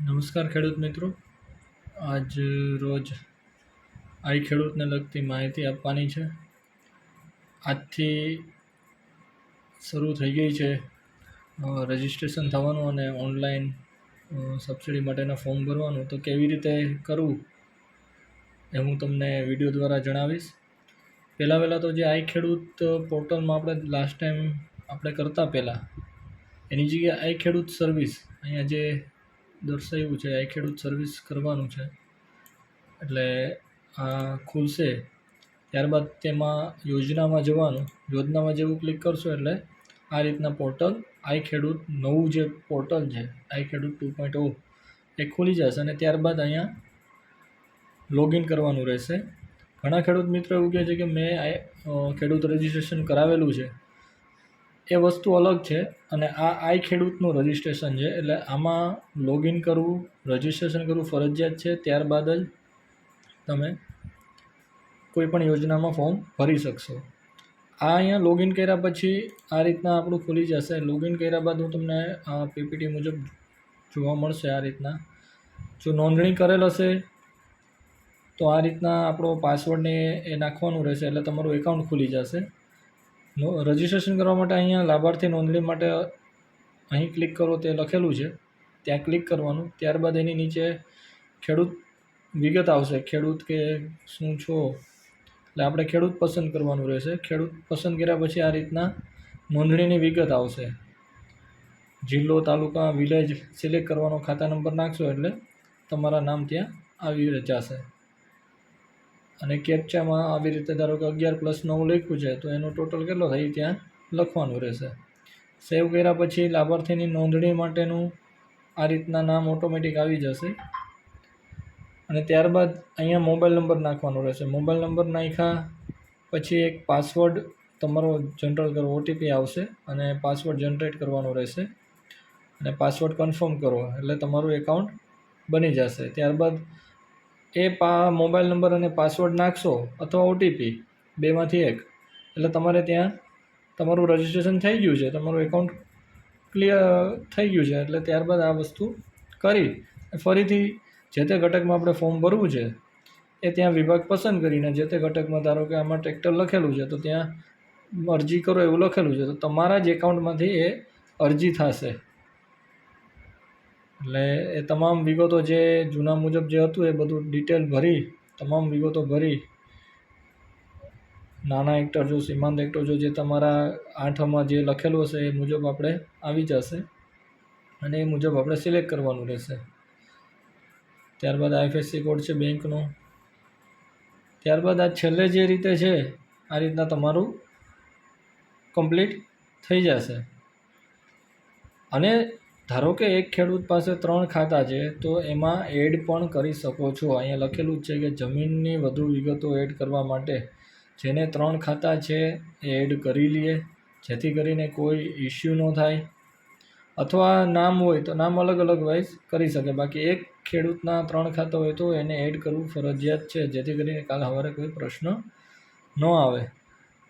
નમસ્કાર ખેડૂત મિત્રો. આજ રોજ આઈ ખેડૂતને લગતી માહિતી આપવાની છે. આજથી શરૂ થઈ ગઈ છે રજિસ્ટ્રેશન થવાનું અને ઓનલાઈન સબસિડી માટેના ફોર્મ ભરવાનું. તો કેવી રીતે કરવું એ હું તમને વીડિયો દ્વારા જણાવીશ. પહેલાં પહેલાં તો જે આઈ ખેડૂત પોર્ટલમાં આપણે લાસ્ટ ટાઈમ આપણે કરતા પહેલાં, એની જગ્યાએ આઈ ખેડૂત સર્વિસ અહીંયા જે દર્શાવ્યું છે આઈ ખેડૂત સર્વિસ કરવાનું છે. એટલે આ ખુલશે. ત્યારબાદ તેમાં યોજનામાં જવાનું, યોજનામાં જેવું ક્લિક કરશો એટલે આ રીતના પોર્ટલ આઈ ખેડૂત નવું જે પોર્ટલ છે આઈ ખેડૂત ટુ પોઈન્ટ ઓ એ ખુલી જશે અને ત્યારબાદ અહીંયા લોગિન કરવાનું રહેશે. ઘણા ખેડૂત મિત્રો એવું કહે છે કે મેં ખેડૂત રજિસ્ટ્રેશન કરાવેલું છે. એ વસ્તુ અલગ છે અને આ આઈ ખેડૂતનું રજિસ્ટ્રેશન છે, એટલે આમાં લોગિન કરવું રજિસ્ટ્રેશન કરવું ફરજિયાત છે, ત્યારબાદ જ તમે કોઈપણ યોજનામાં ફોર્મ ભરી શકશો. આ અહીંયા લોગિન કર્યા પછી આ રીતના આપણું ખુલી જશે. લોગિન કર્યા બાદ હું તમને પીપીટી મુજબ જોવા મળશે આ રીતના. જો નોંધણી કરેલ હશે, તો આ રીતના આપણો પાસવર્ડને એ નાખવાનું રહેશે, એટલે તમારું એકાઉન્ટ ખુલી જશે. રજિસ્ટ્રેશન કરવા માટે અહીંયા લાભાર્થી નોંધણી માટે અહીં ક્લિક કરો, તે લખેલું છે. ત્યાં ક્લિક કરવાનું. ત્યારબાદ એની નીચે ખેડૂત વિગત આવશે. ખેડૂત કે શું છો? એટલે આપણે ખેડૂત પસંદ કરવાનું રહેશે. ખેડૂત પસંદ કર્યા પછી આ રીતના નોંધણીની વિગત આવશે. જિલ્લો, તાલુકા વિલેજ સિલેક્ટ કરવાનો ખાતા નંબર નાખશો એટલે તમારા નામ ત્યાં આવી જશે. અને કેપ્ચામાં આવી રીતે ધારો કે અગિયાર પ્લસ નવ લખ્યું છે, તો એનો ટોટલ કેટલો થાય? ત્યાં લખવાનું રહેશે. સેવ કર્યા પછી લાભાર્થીની નોંધણી માટેનું આ રીતના નામ ઓટોમેટિક આવી જશે. અને ત્યારબાદ અહીંયા મોબાઈલ નંબર નાખવાનો રહેશે. મોબાઈલ નંબર નાખ્યા પછી એક પાસવર્ડ તમારો જનરેટ કરો ઓટીપી આવશે અને પાસવર્ડ જનરેટ કરવાનો રહેશે. અને પાસવર્ડ કન્ફર્મ કરો, એટલે તમારું એકાઉન્ટ બની જશે. ત્યારબાદ એ પા મોબાઈલ નંબર અને પાસવર્ડ નાખશો અથવા ઓટીપી બેમાંથી એક. એટલે તમારે ત્યાં તમારું રજિસ્ટ્રેશન થઈ ગયું છે, તમારું એકાઉન્ટ ક્લિયર થઈ ગયું છે, એટલે ત્યારબાદ આ વસ્તુ કરી. ફરીથી જે તે ઘટકમાં આપણે ફોર્મ ભરવું છે, એ ત્યાં વિભાગ પસંદ કરીને જે તે ઘટકમાં ધારો કે આમાં ટ્રેક્ટર લખેલું છે, તો ત્યાં અરજી કરો એવું લખેલું છે, તો તમારા જ એકાઉન્ટમાંથી એ અરજી થશે. એટલે એ તમામ વિગતો જે જૂના મુજબ જે હતું એ બધું ડિટેલ ભરી, તમામ વિગતો ભરી. નાના એક્ટર જો સીમાંત એક્ટર જો જે તમારા આઠમાં જે લખેલું હશે એ મુજબ આપણે આવી જશે અને એ મુજબ આપણે સિલેક્ટ કરવાનું રહેશે. ત્યારબાદ આઈએફએસસી કોડ છે બેંકનો. ત્યારબાદ આ છેલ્લે જે રીતે છે, આ રીતના તમારું કમ્પ્લીટ થઈ જશે. અને ધારો કે એક ખેડૂત પાસે ત્રણ ખાતા છે, તો એમાં એડ પણ કરી શકો છો. અહીંયા લખેલું જ છે કે જમીનની વધુ વિગતો એડ કરવા માટે જેને ત્રણ ખાતા છે એ એડ કરી લઈએ જેથી કરીને કોઈ ઇસ્યુ ન થાય. અથવા નામ હોય તો નામ અલગ અલગ વાઇઝ કરી શકે. બાકી એક ખેડૂતના ત્રણ ખાતા હોય તો એને એડ કરવું ફરજિયાત છે, જેથી કરીને કાલ સવારે કોઈ પ્રશ્ન ન આવે.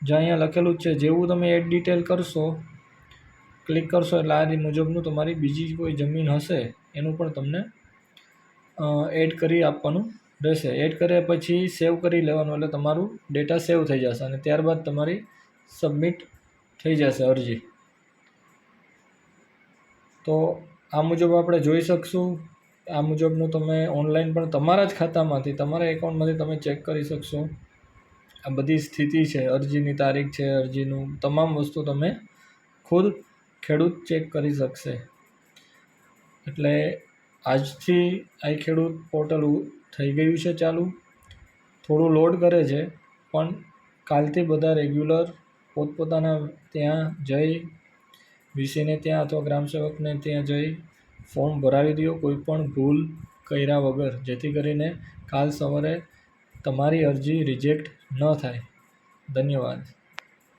જે અહીંયા લખેલું જ છે, જેવું તમે એડ ડિટેલ કરશો ક્લિક કરશો એટલે આ મુજબનું તમારી બીજી કોઈ જમીન હશે, એનું પણ તમને એડ કરી આપવાનું રહેશે. એડ કર્યા પછી સેવ કરી લેવાનું એટલે તમારું ડેટા સેવ થઈ જશે અને ત્યારબાદ તમારી સબમિટ થઈ જશે અરજી. તો આ મુજબ આપણે જોઈ શકશું. આ મુજબનું તમે ઓનલાઈન પણ તમારા જ ખાતામાંથી, તમારા એકાઉન્ટમાંથી તમે ચેક કરી શકશો. આ બધી સ્થિતિ છે, અરજીની તારીખ છે, અરજીનું તમામ વસ્તુ તમે ખુદ ખેડૂત ચેક કરી શકશે. એટલે આજથી આ ખેડૂત પોર્ટલ થઈ ગયું છે ચાલુ. થોડું લોડ કરે છે, પણ કાલથી બધા રેગ્યુલર પોતપોતાના ત્યાં જઈ વીસીને ત્યાં અથવા ગ્રામસેવકને ત્યાં જઈ ફોર્મ ભરાવી દો કોઈ પણ ભૂલ કર્યા વગર. જેથી કરીને કાલ સવારે તમારી અરજી રિજેક્ટ ન થાય. ધન્યવાદ.